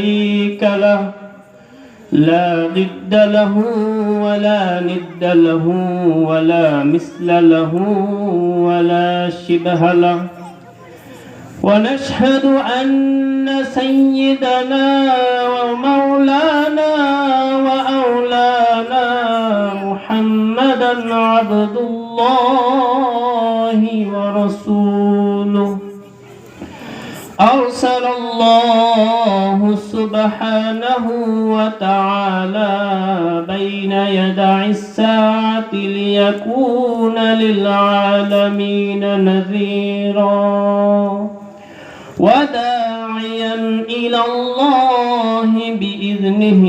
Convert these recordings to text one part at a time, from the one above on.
شريك له لا ضد له ولا ند له ولا مثل له ولا شبه له ونشهد أن سيدنا ومولانا وأولانا محمدا عبد الله ورسوله أرسل الله سبحانه وتعالى بين يدع الساعة ليكون للعالمين نذيرا. وداعيا إلى الله بإذنه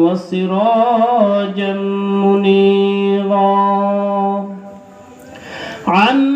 وسراجا منيرا. بعد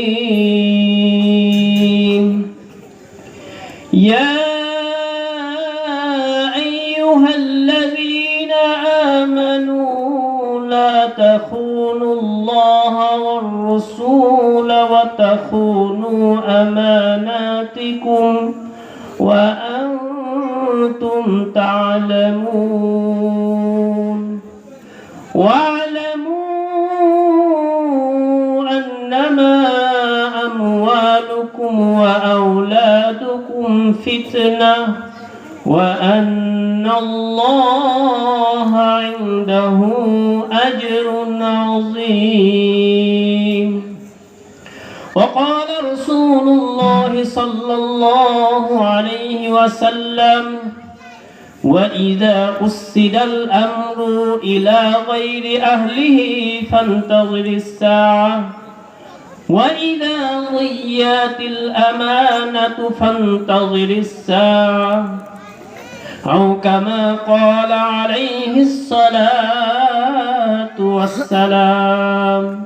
تخونوا الله والرسول وتخونوا أماناتكم وأنتم تعلمون. واعلموا أنما أموالكم وأولادكم فتنة. صلى الله عليه وسلم. وإذا أسد الأمر إلى غير أهله فانتظر الساعة. وإذا ضيات الأمانة فانتظر الساعة. أو كما قال عليه الصلاة والسلام.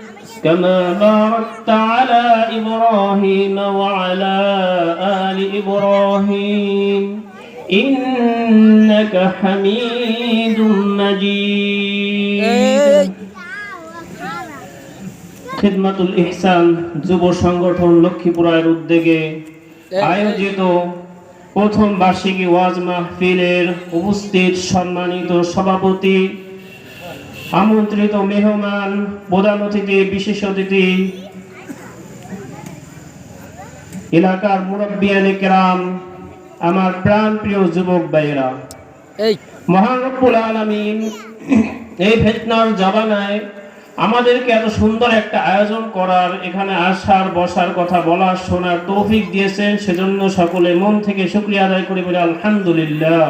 كما باركت على إبراهيم وعلى آل إبراهيم إنك حميد مجيد খিদমাতুল ইহসান যুব সংগঠন লক্ষ্মীপুরের উদ্যোগে আয়োজিত প্রথম বার্ষিকী ওয়াজ মাহফিলের উপস্থিত সম্মানিত সভাপতি আমন্ত্রিত মেহমান প্রধান অতিথি বিশেষ অতিথি। এলাকার মুরব্বিয়ানে কেরাম আমার প্রাণ প্রিয় যুবক ভাইয়েরা। এই। মহান রব্বুল এই ফেতনার জামানায় আমাদেরকে এত সুন্দর একটা আয়োজন করার এখানে আসার বসার কথা বলার শোনার তৌফিক দিয়েছেন সেজন্য সকলে মন থেকে শুক্রিয়া আদায় করি বলে আলহামদুলিল্লাহ।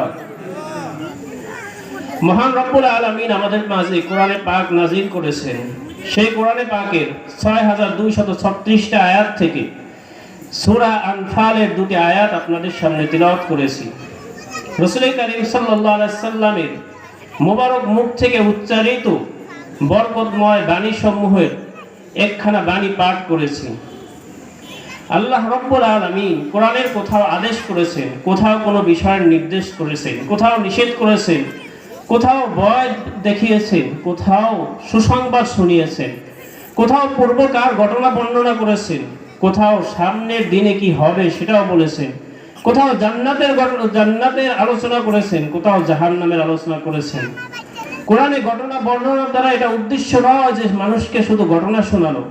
মহান রব্বুল আলামিন আমাদের মাঝে কোরআনে পাক নাজিল করেছেন। সেই কোরআনে পাকের ছয় হাজার দুইশত ছত্রিশটা আয়াত থেকে সুরা আনফালের দুটি আয়াত আপনাদের সামনে তিলাওয়াত করেছি। রসুল করিম সাল্লাহ সাল্লামের মোবারক মুখ থেকে উচ্চারিত বরকতময় বাণী সমূহের একখানা বাণী পাঠ করেছি। আল্লাহ রব্বুল আলমিন কোরআনের কোথাও আদেশ করেছেন, কোথাও কোনো বিষয়ের নির্দেশ করেছেন, কোথাও নিষেধ করেছেন কোথাও ভয় দেখিয়েছেন কোথাও সুসংবাদ শুনিয়েছেন কোথাও পূর্বকার ঘটনা বর্ণনা করেছেন কোথাও সামনের দিনে কি হবে সেটাও বলেছেন কোথাও জান্নাতের জান্নাতের আলোচনা করেছেন, কোথাও জাহান্নামের আলোচনা করেছেন। কোরআনে ঘটনা বর্ণনার দ্বারা এটা উদ্দেশ্য নয় যে মানুষকে শুধু ঘটনা শোনানো,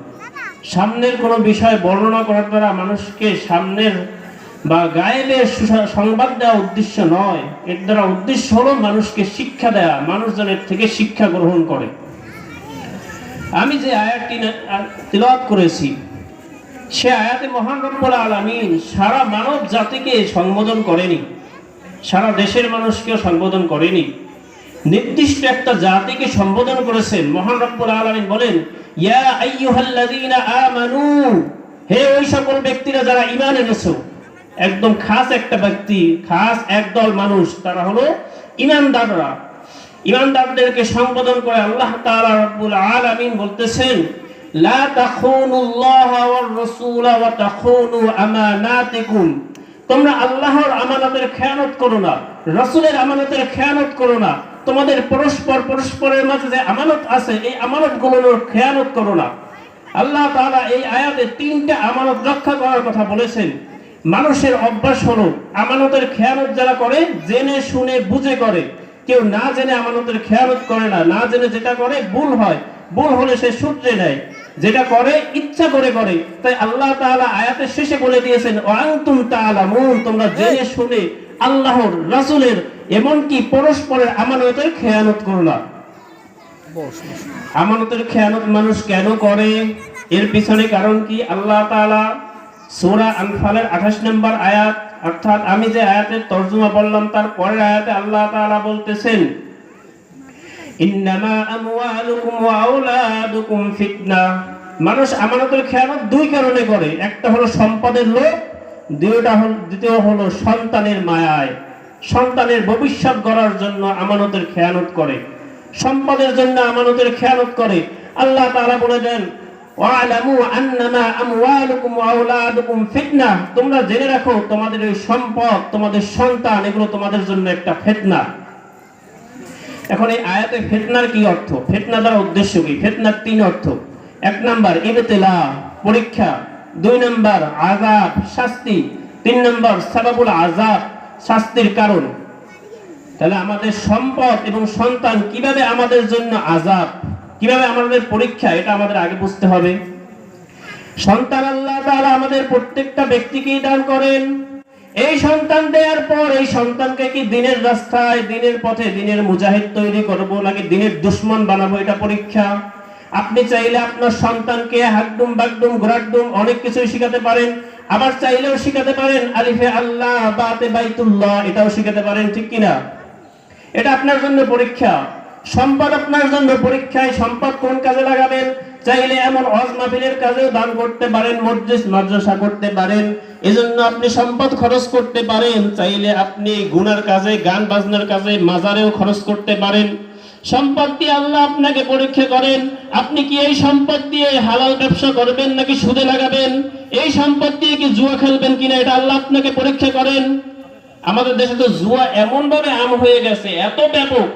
সামনের কোনো বিষয় বর্ণনা করার দ্বারা মানুষকে সামনের বা গায়েবের সংবাদ দেওয়া উদ্দেশ্য নয়। এর দ্বারা উদ্দেশ্য হলো মানুষকে শিক্ষা দেয়া, মানুষজনের থেকে শিক্ষা গ্রহণ করে। আমি যে আয়াতটি তিলওয়াত করেছি, সে আয়াতে মহান রব্বুল আলামিন সারা মানব জাতিকে সম্বোধন করেনি। সারা দেশের মানুষকেও সম্বোধন করেনি। নির্দিষ্ট একটা জাতিকে সম্বোধন করেছেন মহান রব্বুল আলামিন বলেন, ইয়া আইয়ুহাল্লাযীনা আমানু হে ওই সকল ব্যক্তিরা যারা ঈমান এনেছো একদম খাস একটা ব্যক্তি, খাস একদল মানুষ, তারা হলো ঈমানদাররা ঈমানদারদেরকে সম্বোধন করে আল্লাহ তাআলা রব্বুল আলামিন বলতেছেন, লা তাখুনুল্লাহ ওয়ার রাসূল ওয়া তাখুনু আমানাতিকুম। তোমরা আল্লাহর আমানতের খেয়ানত করো না, রাসূলের আমানতের খেয়ানত করো না, তোমাদের পরস্পর পরস্পরের মাঝে যে আমানত আছে, এই আমানতগুলোর খেয়ানত করো না। আল্লাহ তাআলা এই আয়াতে তিনটা আমানত রক্ষা করার কথা বলেছেন। মানুষের অভ্যাস হলো আমানতের খেয়ানত যারা করে জেনে শুনে বুঝে করে। কেউ না জেনে আমানতের খেয়ানত করে না না জেনে যেটা করে ভুল হয়। ভুল হলে সে সূত্রে নেয়। যেটা করে ইচ্ছা করে করে। তাই আল্লাহ তাআলা আয়াতের শেষে বলে দিয়েছেন ওয়ান্তুম তাআলামুন তোমরা জেনে শুনে আল্লাহর রাসূলের এমনকি পরস্পরের আমানতের খেয়ানত করো না আমানতের খেয়ানত মানুষ কেন করে? এর পিছনে কারণ কি? আল্লাহ তাআলা সূরা আনফালের 28 নম্বর আয়াত, অর্থাৎ আমি যে আয়াতের তরজমা বললাম তার পরের আয়াতে আল্লাহ তাআলা বলতেছেন মানুষ আমানতের খেয়ানত দুই কারণে করে, একটা হলো সম্পদের লোভ দ্বিতীয়টা হল, দ্বিতীয় হলো সন্তানের মায়ায়। সন্তানের ভবিষ্যৎ গড়ার জন্য আমানতের খেয়ানত করে। সম্পদের জন্য আমানতের খেয়ানত করে। আল্লাহ তাআলা বলে দেন তোমরা জেনে রাখো, তোমাদের সম্পদ, তোমাদের সন্তান, এগুলো তোমাদের জন্য একটা ফিতনা। এখন এই আয়াতে ফিতনার কি অর্থ? ফিতনা দ্বারা উদ্দেশ্য কি? ফিতনার তিন অর্থ। এক নাম্বার, ইবতিলা, পরীক্ষা। দুই নাম্বার, আযাব, শাস্তি। তিন নাম্বার, সাবাবুল আযাব, শাস্তির কারণ। তাহলে আমাদের সম্পদ এবং সন্তান কীভাবে আমাদের জন্য আযাব? কীভাবে আমাদের পরীক্ষা, এটা আমাদের আগে বুঝতে হবে। সন্তান আল্লাহ তাআলা আমাদের প্রত্যেকটা ব্যক্তিকেই দান করেন। এই সন্তান দেওয়ার পর এই সন্তানকে কি দিনের রাস্তায়, দিনের পথে, দিনের মুজাহিদ তৈরি করব নাকি দিনের দুশ্মন বানাবো এটা পরীক্ষা? আপনি চাইলে আপনার সন্তানকে হাকডুম বাগডুম ঘোরাডুম অনেক কিছুই শিখাতে পারেন। আবার চাইলেও শিখাতে পারেন আলিফে আল্লাহ, বাতে বাইতুল্লাহ, এটাও শিখাতে পারেন, ঠিক কিনা? এটা আপনার জন্য পরীক্ষা। সম্পদ আপনার জন্য পরীক্ষায় সম্পদ কোন কাজে লাগাবেন? চাইলে এমন হজ মাহফিলের কাজেও দান করতে পারেন, মসজিদ, মাদ্রাসা করতে পারেন। এজন্য আপনি সম্পদ খরচ করতে পারেন, চাইলে আপনি গুনার কাজে, গান বাজনার কাজে, মাজারেও খরচ করতে পারেন। সম্পদ দিয়ে আল্লাহ আপনাকে পরীক্ষা করেন, আপনি কি এই সম্পদ দিয়ে হালাল ব্যবসা করবেন নাকি সুদে লাগাবেন? এই সম্পদ দিয়ে কি জুয়া খেলবেন কিনা, এটা আল্লাহ আপনাকে পরীক্ষা করেন। আমাদের দেশে তো জুয়া এমন ভাবে আম হয়ে গেছে, এত ব্যাপক।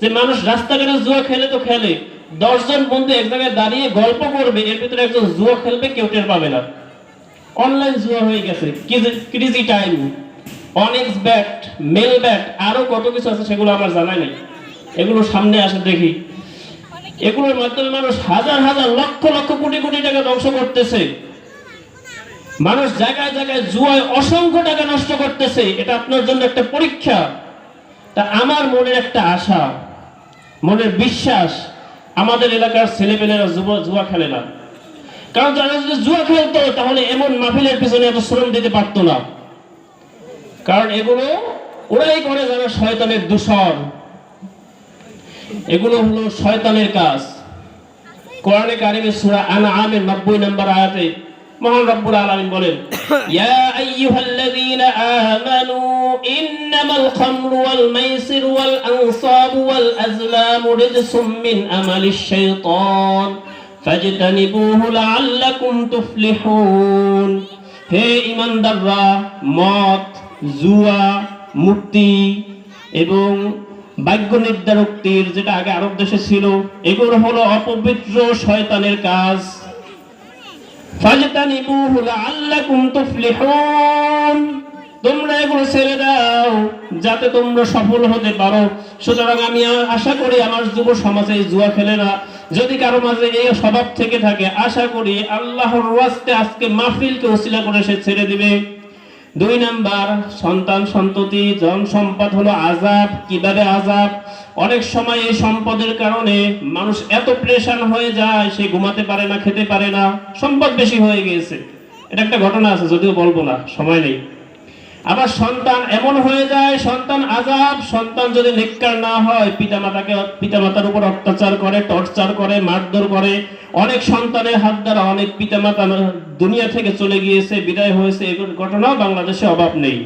যে মানুষ রাস্তাঘাটে জুয়া খেলে তো খেলে। দশজন বন্ধু এক জায়গায় দাঁড়িয়ে গল্প করবে, এর ভিতরে একজন জুয়া খেলবে, কেউ টের পাবে না। অনলাইন জুয়া হয়ে গেছে। ক্রিজি টাইম অনেক্স ব্যাট মেল ব্যাট আরও কত কিছু আছে সেগুলো আমার জানা নেই। এগুলো সামনে আসে দেখি। এগুলোর মাধ্যমে মানুষ হাজার হাজার লক্ষ লক্ষ কোটি কোটি টাকা ধ্বংস করতেছে। মানুষ জায়গায় জায়গায় জুয়ায় অসংখ্য টাকা নষ্ট করতেছে। এটা আপনার জন্য একটা পরীক্ষা। তা আমার মনের একটা আশা। মনের বিশ্বাস আমাদের এলাকার ছেলেপেলেরা জুয়া খেলে না। কারণ যারা যদি জুয়া খেলতো, তাহলে এমন মাহফিলের পিছনে এত শ্রম দিতে পারতো না। কারণ এগুলো, ওরাই করে যারা শয়তানের দূষণ। এগুলো হলো শয়তানের কাজ। কোরআনে কারিমের সূরা আনআমের 90 নম্বর আয়াতে মহান রব্বুল আলামিন বলেন, ইয়া আইয়ুহাল্লাযীনা আমানু মাইসিরু ওয়াল আনসাবু ওয়াল আজলামু রিজসুম মিন আমালিশ শাইতান ফাজতানিবুহু লাআল্লাকুম তুফলিহুন হে ইমানদাররা, মদ, জুয়া মূর্তি এবং ভাগ্য নির্ধারক তীর যেটা আগে আরব দেশে ছিল, এগুলো হলো অপবিত্র শয়তানের কাজ। ফাজতানিবুহু লাআল্লাকুম তুফলিহুন। ছেড়ে দাও, যাতে তোমরা সফল হতে পারো। সুতরাং আমি আশা করি আমার যুব সমাজে জুয়া খেলে না। যদি কারও মাঝে এই স্বভাব থেকে থাকে, আশা করি আল্লাহর ওয়াস্তে আজকে মাহফিলকে ওসিলা করে সে ছেড়ে দিবে। দুই নাম্বার, সন্তান সন্ততি, জন সম্পদ হলো আজাব কীভাবে আজাব অনেক সময় এই সম্পদের কারণে মানুষ এত প্রেশান হয়ে যায়, সে ঘুমাতে পারে না, খেতে পারে না। সম্পদ বেশি হয়ে গিয়েছে। এটা একটা ঘটনা আছে, যদিও বলব না, সময় নেই। আবার সন্তান এমন হয়ে যায়, সন্তান আজাব, সন্তান যদি নেককার না হয়, পিতামাতাকে, পিতামাতার উপর অত্যাচার করে, টর্চার করে, মারধর করে, অনেক সন্তানের হাত দ্বারা অনেক পিতামাতা দুনিয়া থেকে চলে গিয়েছে, বিদায় হয়েছে এগুলো ঘটনাও বাংলাদেশে অভাব নেই।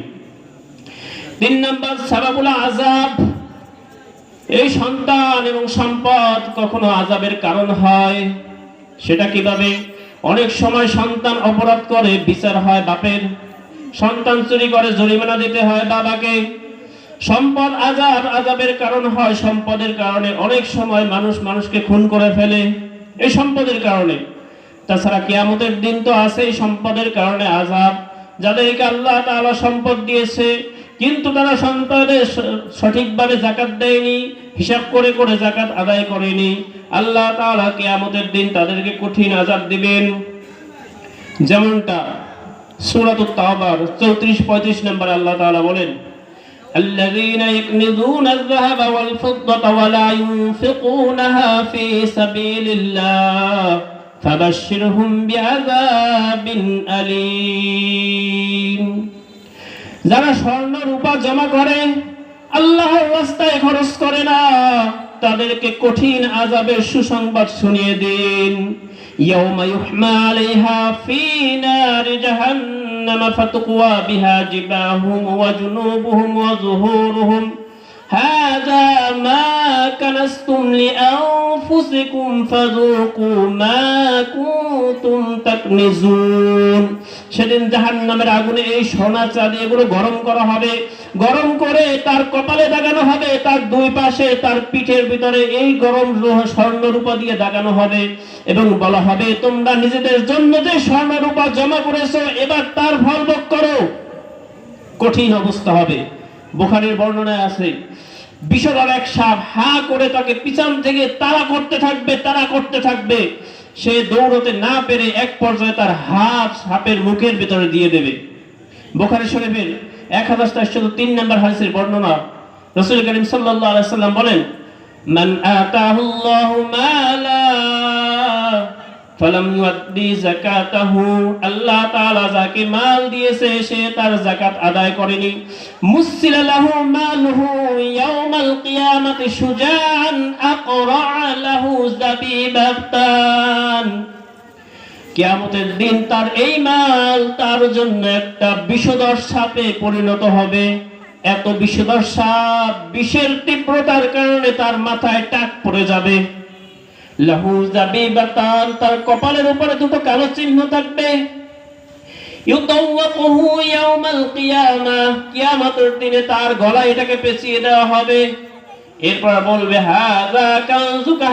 তিন নম্বর, সাবাবুল আজাব এই সন্তান এবং সম্পদ কখনো আজাবের কারণ হয়? সেটা কীভাবে? অনেক সময় সন্তান অপরাধ করে, বিচার হয় বাপের। সন্তান চুরি করে জরিমানা দিতে হয় বাবাকে। সম্পদ আজাব আজাবের কারণ হয়, সম্পদের কারণে অনেক সময় মানুষ মানুষকে খুন করে ফেলে। এই সম্পদের কারণে। তাছাড়া কিয়ামতের দিন তো আছে এই সম্পদের কারণে আজাব, যাদেরকে আল্লাহ তাআলা সম্পদ দিয়েছে, কিন্তু তারা সম্পদের স- সঠিকভাবে জাকাত দেয়নি, হিসাব করে করে জাকাত আদায় করেনি। আল্লাহ তাআলা কিয়ামতের দিন তাদেরকে কঠিন আজাব দিবেন। যেমনটা সূরাতুত তাওবার 34 35 নম্বর আল্লাহ তাআলা বলেন الذين يكنزون الذهب والفضة ولا ينفقونها في سبيل الله فبشرهم بعذاب أليم যারা স্বর্ণ রূপা জমা করে আল্লাহর রাস্তায় খরচ করে না তাদেরকে কঠিন আজাবের সুসংবাদ শুনিয়ে দিন يوم يحمى عليها في نار جهنم فتقوى بها جباههم وجنوبهم وظهورهم هذا ما كنستم لأنفسكم فذوقوا ما كنتم تكنزون সেদিন জাহান্নামের আগুনে এই সোনা চাঁদি এগুলো গরম করা হবে গরম করে তার কপালে দাগানো হবে তার দুই পাশে তার পিঠের ভিতরে এই গরম লোহা স্বর্ণ রূপা দিয়ে দাগানো হবে এবং বলা হবে তোমরা নিজেদের জন্য যে স্বর্ণ রূপা জমা করেছো এবার তার ফল ভোগ করো কঠিন অবস্থা হবে বোখারের বর্ণনায় আছে বিষধর এক সাপ হা করে তাকে পিছন থেকে তারা করতে থাকবে তারা করতে থাকবে। সে দৌড়তে না পেরে এক পর্যায়ে তার হাত সাপের মুখের ভিতরে দিয়ে দেবে। বোখারি শরীফের এক হাজার চারশত তিন নম্বর হাদিসের বর্ণনা, রসুল করিম সাল্লাল্লাহু আলাইহি সাল্লাম বলেন, মান আতাহুল্লাহু মালা ফালাম ইউদ্দি যাকাতাহু, আল্লাহ তাআলা যাকে মাল দিয়েছে, সে তার যাকাত আদায় করেনি। মুসিলা লাহু মালুহু ইয়াউমাল কিয়ামাতি শুজাআন আকরা লাহু যাবিবাতান। কিয়ামতের দিন তার এই মাল তার জন্য একটা বিষধর সাপে পরিণত হবে। এত বিষধর সাপ, বিষের তীব্রতার কারণে তার মাথায় টাক পড়ে যাবে। লাহু জাবিবাতান তার কপালের উপরে দুটো কালো চিহ্ন থাকবে। ইউতাওয়াকুহু ইয়াউমাল কিয়ামাহ কিয়ামতের দিনে তার গলায় এটাকে পেঁচিয়ে দেওয়া হবে। এরপর বলবে, হাযা কানজুকা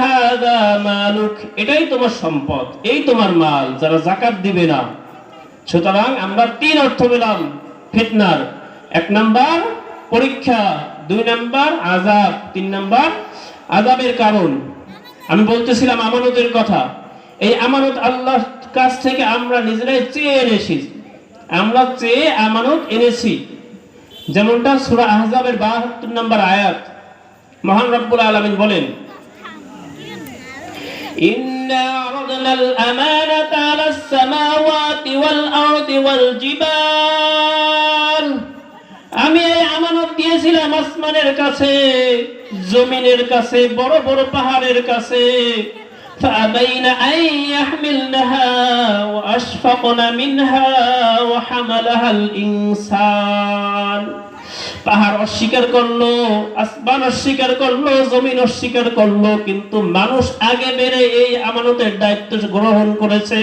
এটাই তোমার সম্পদ, এই তোমার মাল, যারা যাকাত দিবে না। সুতরাং আমরা তিন অর্থ পেলাম, ফিতনার। এক নাম্বার, পরীক্ষা। দুই নাম্বার আজাব তিন নাম্বার আজাবের কারণ। আমি বলতেছিলাম আমানতের কথা এই আমানত আল্লাহর কাছ থেকে আমরা নিজেরাই চেয়ে এনেছি আমরা চেয়ে আমানত এনেছি যেমনটা সূরা আহজাবের 72 নম্বর আয়াত মহান রব্বুল আলামিন বলেন إنا عرضنا الأمانة على السماوات والأرض والجبال আসমানের কাছে জমিনের কাছে বড় বড় পাহাড়ের কাছে فأبين أن يحملنها وأشفقن منها وحملها الإنسان পাহাড় অস্বীকার করলো আসমান অস্বীকার করলো জমিন অস্বীকার করলো কিন্তু মানুষ আগে বেড়ে এই আমানতের দায়িত্ব গ্রহণ করেছে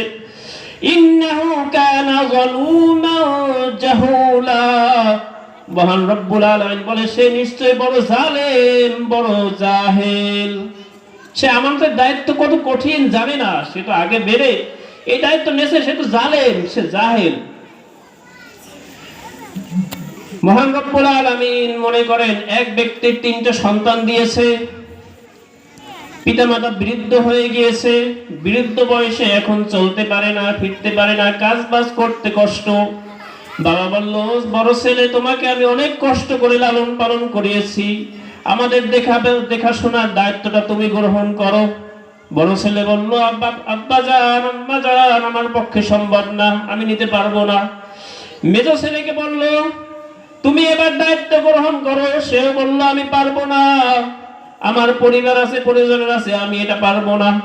ইন্নাহু কানা যালুমা জাহুলা মহান রব্বুল আলামিন বলে, সে নিশ্চয় বড় জালেম, বড় জাহেল। সে আমাদের দায়িত্ব কত কঠিন জানে না, সে তো আগে বেড়ে। এই দায়িত্ব নেছে, সে তো জালেম, সে জাহেল। মহান রব্বুল আলামিন মনে করেন, এক ব্যক্তির তিনটা সন্তান দিয়েছে, পিতামাতা বৃদ্ধ হয়ে গিয়েছে, বৃদ্ধ বয়সে এখন চলতে পারে না, ফিরতে পারে না কাজ বাজ করতে কষ্ট। বাবা বলল, বড় ছেলে, তোমাকে আমি অনেক কষ্ট করে লালন পালন করিয়েছি। আমাদের দেখা দেখাশোনার দায়িত্বটা তুমি গ্রহণ করো। বড় ছেলে বলল, আব্বা আব্বা যান, আম্মা যান, আমার পক্ষে সম্ভব না, আমি নিতে পারব না। মেজ ছেলেকে বলল, তুমি এবার দায়িত্ব গ্রহণ করো। সেও বলল, আমি পারব না। আমার পরিবার আছে, পরিজনের আছে, আমি এটা পারব না।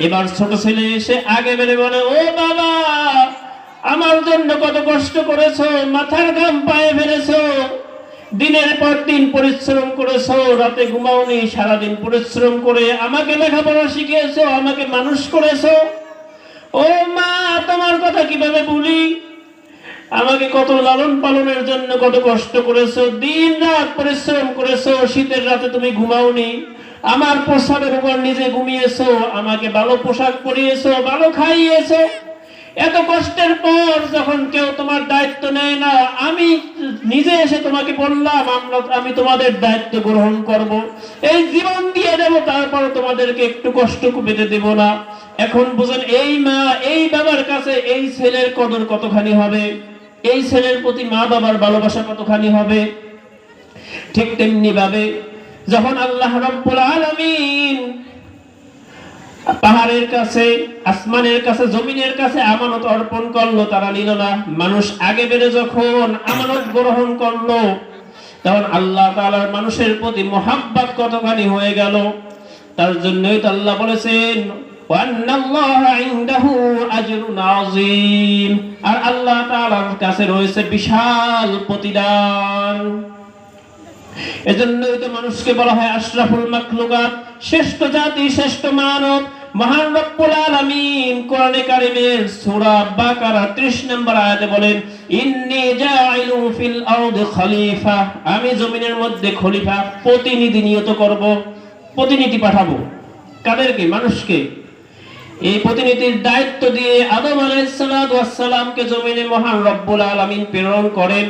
এবার ছোট ছেলে এসে আগে বেড়ে বলে, ও বাবা আমার জন্য কত কষ্ট করেছ, মাথার ঘাম পায়ে ফেলেছো। দিনের পর দিন পরিশ্রম করেছ, রাতে ঘুমাওনি, সারাদিন পরিশ্রম করে আমাকে লেখাপড়া শিখিয়েছো, আমাকে মানুষ করেছ। ও মা, তোমার কথা কীভাবে বলি আমাকে কত লালন পালনের জন্য কত কষ্ট করেছ, দিন রাত পরিশ্রম করেছ, শীতের রাতে তুমি ঘুমাওনি, আমার পোশাকের উপর নিজে ঘুমিয়েছো, আমাকে ভালো পোশাক পরিয়েছো, ভালো খাইয়েছো। এত কষ্টের পর যখন কেউ তোমার দায়িত্ব নেয় না, আমি নিজে এসে তোমাকে বললাম, আমরা, আমি তোমাদের দায়িত্ব গ্রহণ করব। এই জীবন দিয়ে দেব, তারপর তোমাদেরকে একটু কষ্ট পেতে দেব না। এখন বুঝেন, এই মা, এই বাবার কাছে এই ছেলের কদর কতখানি হবে? এই ছেলের প্রতি মা বাবার ভালোবাসা কতখানি হবে? ঠিক তেমনি ভাবে যখন আল্লাহ রব্বুল আলামিন পাহাড়ের কাছে, আসমানের কাছে, জমিনের কাছে আমানত অর্পণ করল, তারা নিল না। মানুষ আগে বেড়ে যখন আমানত গ্রহণ করল, তখন আল্লাহ তালার মানুষের প্রতি মহাব্বাত কতখানি হয়ে গেল? তার জন্যই তো আল্লাহ বলেছেন আর আল্লাহ তালার কাছে রয়েছে বিশাল প্রতিদান। এজন্যই তো মানুষকে বলা হয় আশরাফুল মাকলুকাত শ্রেষ্ঠ জাতি, শ্রেষ্ঠ মানব। মহান রব্বুল আলামিন কোরআনে কারীমের সূরা বাকারা 30 নম্বর আয়াতে বলেন, ইন্নী জাইলু ফিল আরদি খলিফা। আমি জমিনের মধ্যে খলিফা প্রতিনিধি নিয়ত করব, প্রতিনিধি পাঠাবো। কাদেরকে? মানুষকে? এই প্রতিনিধির দায়িত্ব দিয়ে আদম আলাইসালামকে জমিনে মহান রব্বুল আলমিন প্রেরণ করেন।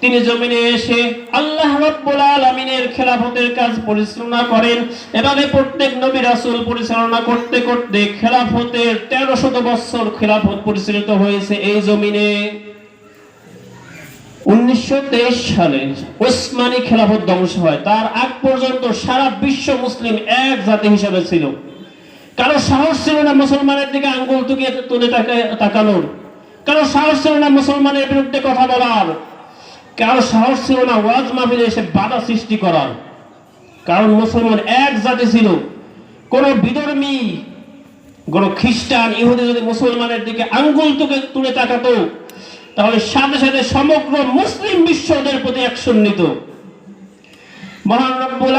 তিনি জমিনে এসে আল্লাহ রব্বুল আলমিনের খেলাফতের কাজ পরিচালনা করেন। এভাবে প্রত্যেক নবী রাসুল পরিচালনা করতে করতে খেলাফতের তেরো শত বৎসর খেলাফত পরিচালিত হয়েছে এই জমিনে। উনিশশো তেইশ সালে ওসমানী খেলাফত ধ্বংস হয়। তার আগ পর্যন্ত সারা বিশ্ব মুসলিম এক জাতি হিসেবে ছিল। কারও সাহস ছিল না মুসলমানের দিকে আঙ্গুল তুকে তুলে তাকানোর। কারও সাহস ছিল না মুসলমানের বিরুদ্ধে কথা বলার। কারও সাহস ছিল না ওয়াজ মাহফিলে এসে বাধা সৃষ্টি করার। কারণ মুসলমান এক জাতি ছিল। কোন বিধর্মী, কোন খ্রিস্টান, ইহুদি যদি মুসলমানের দিকে আঙ্গুল তুকে তুলে তাকাতো, তাহলে সাথে সাথে সমগ্র মুসলিম বিশ্ব ওদের প্রতি অ্যাকশন নিত মহান রব্বুল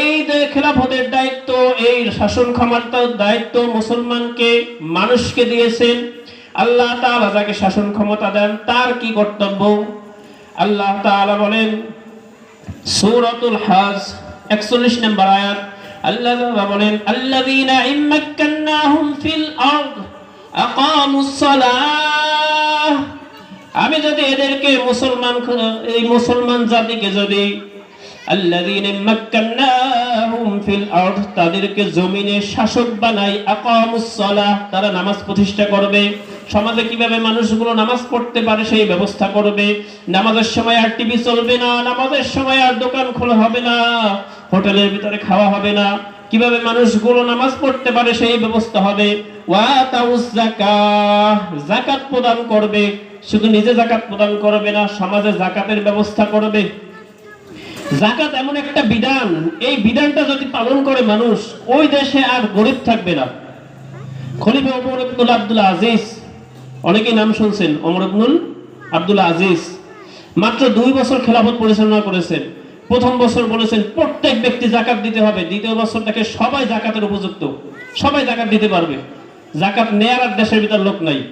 এই যে খেলাফতের দায়িত্ব, এই শাসন ক্ষমতার দায়িত্ব মুসলমানকে, মানুষকে দিয়েছেন, আল্লাহ তাআলা যাকে শাসন ক্ষমতা দেন, তার কি কর্তব্য? আল্লাহ তাআলা বলেন, সূরাতুল হজ 41 নম্বর আয়াত, আল্লাহ তাআলা বলেন, আল্লাযীনা ইম্মাক্কান্নাহুম ফিল আরদ, আকামুস আমি যদি এদেরকে মুসলমান এই মুসলমান জাতিকে যদি আল্লাযীনা মাক্কান্নাহুম ফিল আরদ, তাদেরকে জমিনে শাসক বানাই আকামুস সালাহ, তারা নামাজ প্রতিষ্ঠা করবে। সমাজে কীভাবে মানুষগুলো নামাজ পড়তে পারে সেই ব্যবস্থা করবে। নামাজের সময় আর টিভি চলবে না, নামাজের সময় আর দোকান খোলা হবে না, হোটেলের ভিতরে খাওয়া হবে না। কীভাবে মানুষগুলো নামাজ পড়তে পারে সেই ব্যবস্থা হবে। যাকাত প্রদান করবে। শুধু নিজে জাকাত প্রদান করবে না, সমাজে জাকাতের ব্যবস্থা করবে। জাকাত এমন একটা বিধান, এই বিধানটা যদি পালন করে মানুষ, ওই দেশে আর গরিব থাকবে না। খলিফা ওমর ইবনুল আব্দুল আজিজ, অনেকেই নাম শুনছেন, ওমর ইবনুল আব্দুল আজিজ। মাত্র দুই বছর খেলাফত পরিচালনা করেছেন। প্রথম বছর বলেছেন, প্রত্যেক ব্যক্তি জাকাত দিতে হবে। দ্বিতীয় বছর তাকে সবাই জাকাতের উপযুক্ত। সবাই জাকাত দিতে পারবে। জাকাত নেয়ার আর দেশের ভিতর লোক নাই।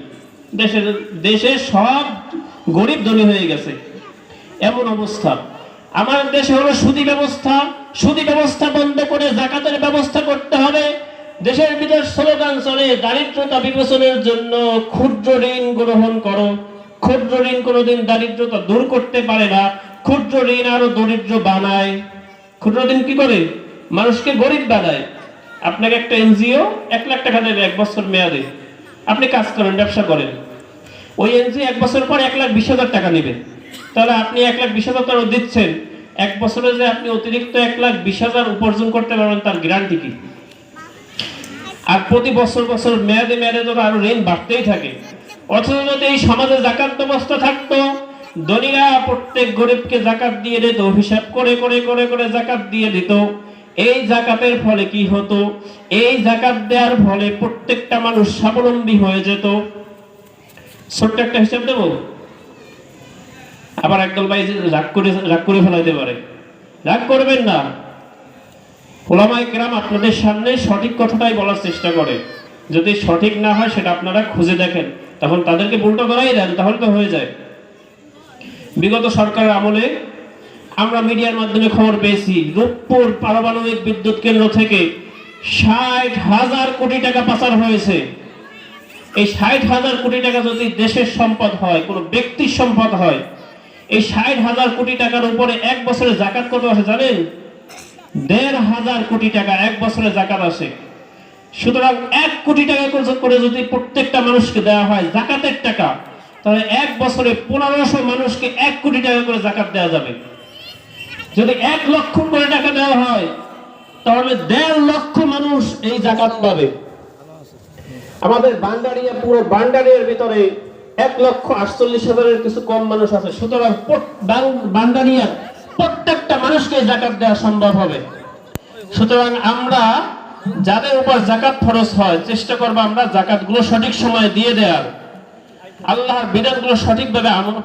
দেশের দেশে সব গরিব ধনী হয়ে গেছে। এমন অবস্থা। আমার দেশে হলো সুদী ব্যবস্থা সুদী ব্যবস্থা বন্ধ করে জাকাতের ব্যবস্থা করতে হবে। দেশের ভিতর স্লোগান চলে, দারিদ্রতা বিমোচনের জন্য ক্ষুদ্র ঋণ গ্রহণ করো। ক্ষুদ্র ঋণ কোনোদিন দারিদ্রতা দূর করতে পারে না। ক্ষুদ্র ঋণ আরও দরিদ্র বানায়। ক্ষুদ্র ঋণ কি করে? মানুষকে গরিব বানায়। আপনাকে একটা এনজিও এক লাখ টাকা দেবে এক বছর মেয়াদে। আপনি কাজ করেন, ব্যবসা করেন। ওই এনজিও এক বছর পর এক লাখ বিশ হাজার টাকা নেবে। তাহলে আপনি এক লাখ বিশ হাজার টাকা দিচ্ছেন। এক বছরে যে আপনি অতিরিক্ত এক লাখ বিশ হাজার উপার্জন করতে পারবেন, তার গ্যারান্টি কি? আর প্রতি বছর বছর মেয়াদে মেয়াদে তো আরও ঋণ বাড়তেই থাকে। অথচ যদি এই সমাজে জাকাত ব্যবস্থা থাকতো, ধনীরা প্রত্যেক গরিবকে জাকাত দিয়ে দিত হিসাব করে করে করে করে জাকাত দিয়ে দিত। এই জাকাতের ফলে কি হতো? এই জাকাত দেওয়ার ফলে প্রত্যেকটা মানুষ স্বাবলম্বী হয়ে যেত। ছোট্ট একটা হিসাব দেবো? আবার একদল ভাই রাগ করে রাগ করে ফেলাইতে পারে। রাগ করবেন না। ওলামাই কেরাম আপনাদের সামনে সঠিক কথাটাই বলার চেষ্টা করে। যদি সঠিক না হয়, সেটা আপনারা খুঁজে দেখেন। তখন তাদেরকে উল্টো করাই দেন তাহলে তো হয়ে যায়। বিগত সরকারের আমলে আমরা মিডিয়ার মাধ্যমে খবর পেয়েছি, রূপপুর পারমাণবিক বিদ্যুৎ কেন্দ্র থেকে ষাট হাজার কোটি টাকা পাচার হয়েছে। এই ষাট হাজার কোটি টাকা যদি দেশের সম্পদ হয়, কোনো ব্যক্তির সম্পদ হয় এই ষাট হাজার কোটি টাকার উপরে এক বছরে জাকাত কত আসে জানেন? দেড় হাজার কোটি টাকা এক বছরে জাকাত আসে। সুতরাং এক কোটি টাকা করে- যদি প্রত্যেকটা মানুষকে দেওয়া হয় জাকাতের টাকা, তাহলে এক বছরে পনেরোশো মানুষকে এক কোটি টাকা করে জাকাত দেওয়া যাবে। যদি এক লক্ষ করে টাকা দেওয়া হয়, তাহলে দেড় লক্ষ মানুষ এই জাকাত পাবে। আমাদের বান্ডারিয়া পুরো বান্ডারিয়ার ভিতরে এক লক্ষ আটচল্লিশ হাজারের কিছু কম মানুষ আছে। সুতরাং বান্দানিয়ার প্রত্যেকটা মানুষকে জাকাত দেওয়া সম্ভব হবে। সুতরাং আমরা যাদের উপর জাকাত খরচ হয়, চেষ্টা করব আমরা জাকাতগুলো সঠিক সময়ে দিয়ে দেওয়ার আল্লাহর বিধানগুলো সঠিকভাবে আমল